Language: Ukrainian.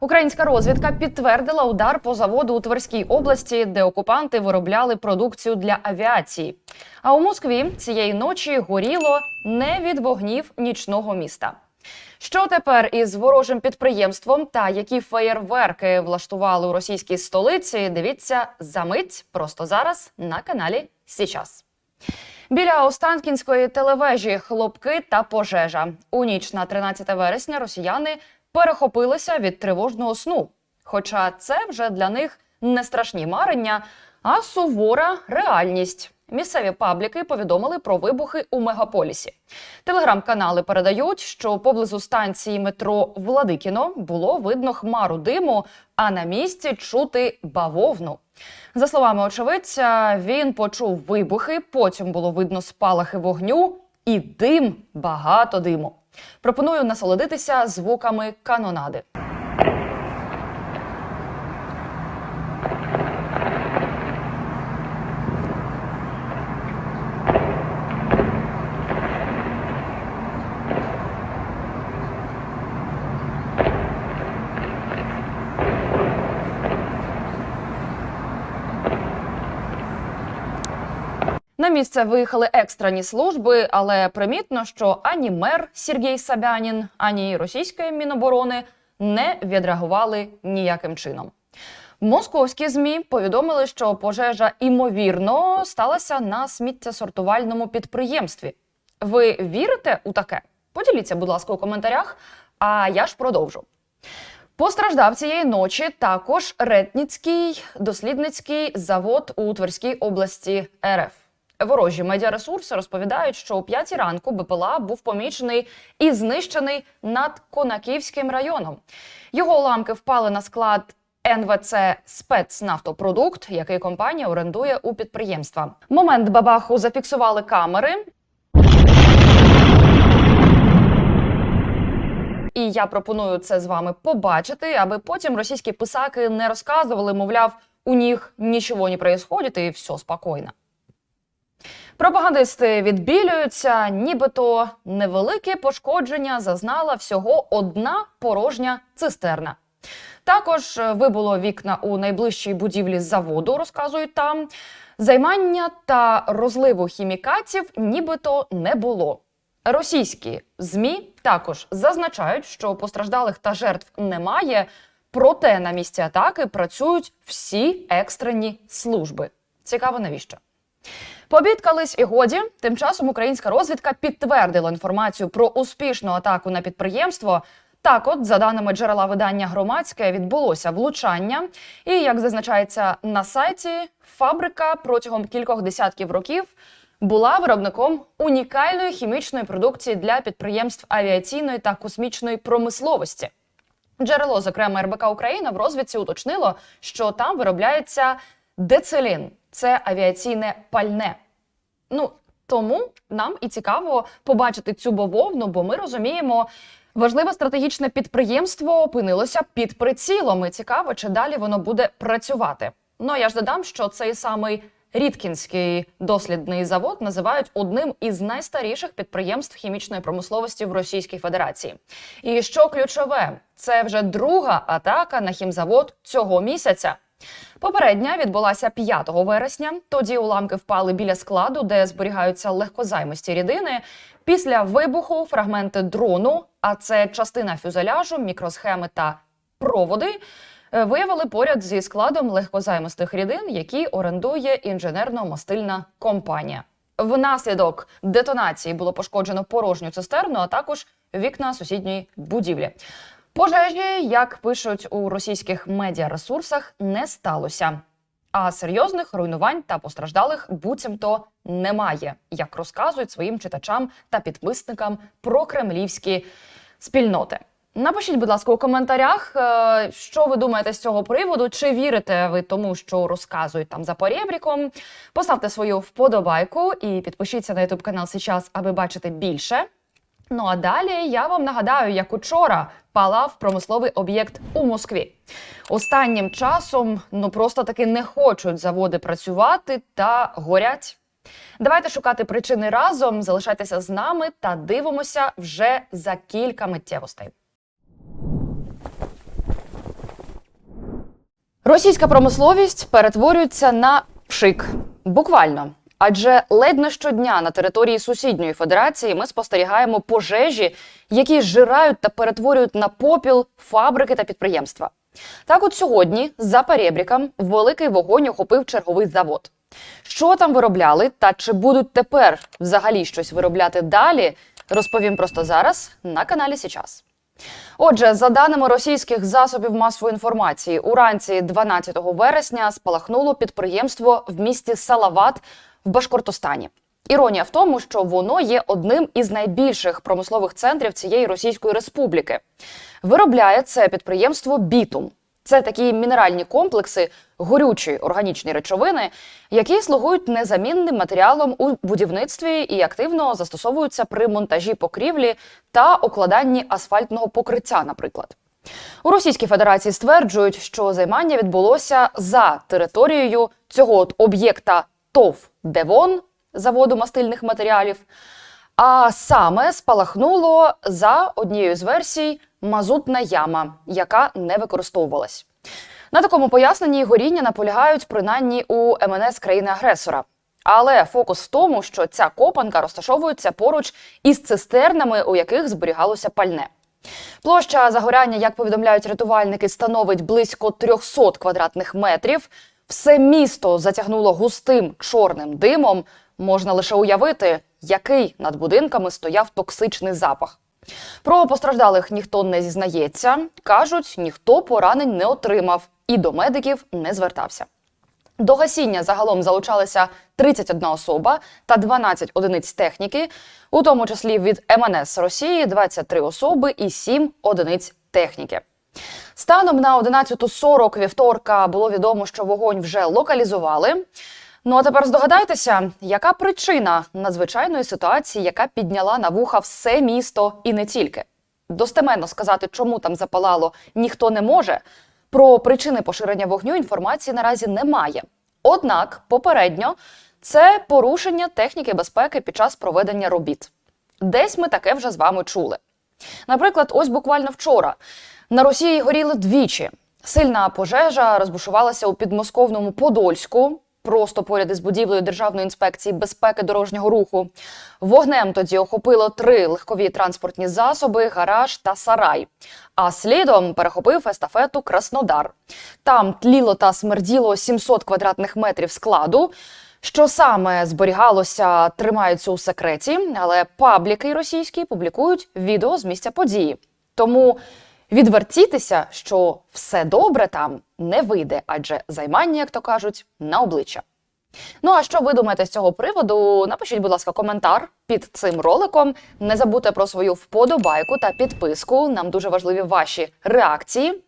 Українська розвідка підтвердила удар по заводу у Тверській області, де окупанти виробляли продукцію для авіації. А у Москві цієї ночі горіло не від вогнів нічного міста. Що тепер із ворожим підприємством та які феєрверки влаштували у російській столиці? Дивіться за мить просто зараз на каналі Січас. Біля Останкінської телевежі хлопки та пожежа. У ніч на 13 вересня росіяни перехопилися від тривожного сну. Хоча це вже для них не страшні марення, а сувора реальність. Місцеві пабліки повідомили про вибухи у мегаполісі. Телеграм-канали передають, що поблизу станції метро Владикіно було видно хмару диму, а на місці чути бавовну. За словами очевидця, він почув вибухи, потім було видно спалахи вогню і дим, багато диму. Пропоную насолодитися звуками канонади. На місце виїхали екстрені служби, але примітно, що ані мер Сергій Сабянін, ані російської міноборони не відреагували ніяким чином. Московські змі повідомили, що пожежа імовірно сталася на сміттєсортувальному підприємстві. Ви вірите у таке? Поділіться, будь ласка, у коментарях. А я ж продовжу. Постраждав цієї ночі також Ретніцький дослідницький завод у Тверській області РФ. Ворожі медіаресурси розповідають, що о 5 ранку БПЛА був помічений і знищений над Конаківським районом. Його уламки впали на склад НВЦ спецнафтопродукт, який компанія орендує у підприємства. Момент бабаху зафіксували камери. І я пропоную це з вами побачити, аби потім російські писаки не розказували, мовляв, у них нічого не происходит і все спокійно. Пропагандисти відбілюються, нібито невелике пошкодження зазнала всього одна порожня цистерна. Також е, вибуло вікна у найближчій будівлі заводу, розказують там. Займання та розливу хімікатів нібито не було. Російські змі також зазначають, що постраждалих та жертв немає, проте на місці атаки працюють всі екстрені служби. Цікаво, навіщо? Побідкались і годі. Тим часом українська розвідка підтвердила інформацію про успішну атаку на підприємство. Так, от, за даними джерела видання громадське, відбулося влучання, і як зазначається на сайті, фабрика протягом кількох десятків років була виробником унікальної хімічної продукції для підприємств авіаційної та космічної промисловості. Джерело, зокрема РБК Україна, в розвідці уточнило, що там виробляється децелін це авіаційне пальне. Ну тому нам і цікаво побачити цю бавовну, бо ми розуміємо. Важливе стратегічне підприємство опинилося під прицілом. І цікаво, чи далі воно буде працювати. Ну я ж додам, що цей самий Рідкінський дослідний завод називають одним із найстаріших підприємств хімічної промисловості в Російській Федерації. І що ключове, це вже друга атака на хімзавод цього місяця. Попередня відбулася 5 вересня. Тоді уламки впали біля складу, де зберігаються легкозаймисті рідини. Після вибуху фрагменти дрону, а це частина фюзеляжу, мікросхеми та проводи. е, Виявили поряд зі складом легкозаймистих рідин, які орендує інженерно-мастильна компанія. Внаслідок детонації було пошкоджено порожню цистерну, а також вікна сусідньої будівлі. Пожежі, як пишуть у російських медіаресурсах, не сталося. А серйозних руйнувань та постраждалих буцімто немає, як розказують своїм читачам та підписникам про кремлівські спільноти. Напишіть, будь ласка, у коментарях, е, що ви думаєте з цього приводу. Чи вірите ви тому, що розказують там за порєбріком? Поставте свою вподобайку і підпишіться на YouTube канал Сейчас, аби бачити більше. Ну а далі я вам нагадаю, як учора палав промисловий об'єкт у Москві. Останнім часом ну просто таки не хочуть заводи працювати та горять. Давайте шукати причини разом. Залишайтеся з нами та дивимося вже за кілька миттєвостей. Російська промисловість перетворюється на пшик. Буквально. Адже ледь не щодня на території сусідньої федерації ми спостерігаємо пожежі, які зжирають та перетворюють на попіл фабрики та підприємства. Так, от сьогодні за перебріком великий вогонь охопив черговий завод. Що там виробляли, та чи будуть тепер взагалі щось виробляти далі, розповім просто зараз на каналі Січас. Отже, за даними російських засобів масової інформації, уранці 12 вересня спалахнуло підприємство в місті Салават в Башкортостані. Іронія в тому, що воно є одним із найбільших промислових центрів цієї Російської республіки. Виробляє це підприємство Бітум. Це такі мінеральні комплекси, горючі органічні речовини, які слугують незамінним матеріалом у будівництві і активно застосовуються при монтажі покрівлі та укладанні асфальтного покриття, наприклад. У Російській Федерації стверджують, що займання відбулося за територією цього от об'єкта ТОВ Девон заводу мастильних матеріалів. А саме спалахнуло за однією з версій мазутна яма, яка не використовувалась. На такому поясненні горіння наполягають принаймні у МНС країни-агресора. Але фокус в тому, що ця копанка розташовується поруч із цистернами, у яких зберігалося пальне. Площа загоряння, як повідомляють рятувальники, становить близько 300 квадратних метрів. Все місто затягнуло густим чорним димом. Можна лише уявити, який над будинками стояв токсичний запах. Про постраждалих ніхто не зізнається. кажуть, ніхто поранень не отримав і до медиків не звертався. До гасіння загалом залучалися 31 особа та 12 одиниць техніки, у тому числі від МНС Росії 23 особи і 7 одиниць техніки. Станом на 11.40 вівторка було відомо, що вогонь вже локалізували. Ну а тепер здогадайтеся, яка причина надзвичайної ситуації, яка підняла на вуха все місто і не тільки. Достеменно сказати, чому там запалало, ніхто не може. Про причини поширення вогню інформації наразі немає. Однак, попередньо це порушення техніки безпеки під час проведення робіт. Десь ми таке вже з вами чули. Наприклад, ось буквально вчора на Росії горіли двічі. Сильна пожежа розбушувалася у підмосковному Подольську, просто поряд із будівлею Державної інспекції безпеки дорожнього руху. Вогнем тоді охопило три легкові транспортні засоби, гараж та сарай. А слідом перехопив естафету Краснодар. Там тліло та смерділо 700 квадратних метрів складу. Що саме зберігалося, тримаються у секреті, але пабліки російські публікують відео з місця події. Тому відвертітися, що все добре там не вийде, адже займання, як то кажуть, на обличчя. Ну а що ви думаєте з цього приводу? Напишіть, будь ласка, коментар під цим роликом. Не забудьте про свою вподобайку та підписку. Нам дуже важливі ваші реакції.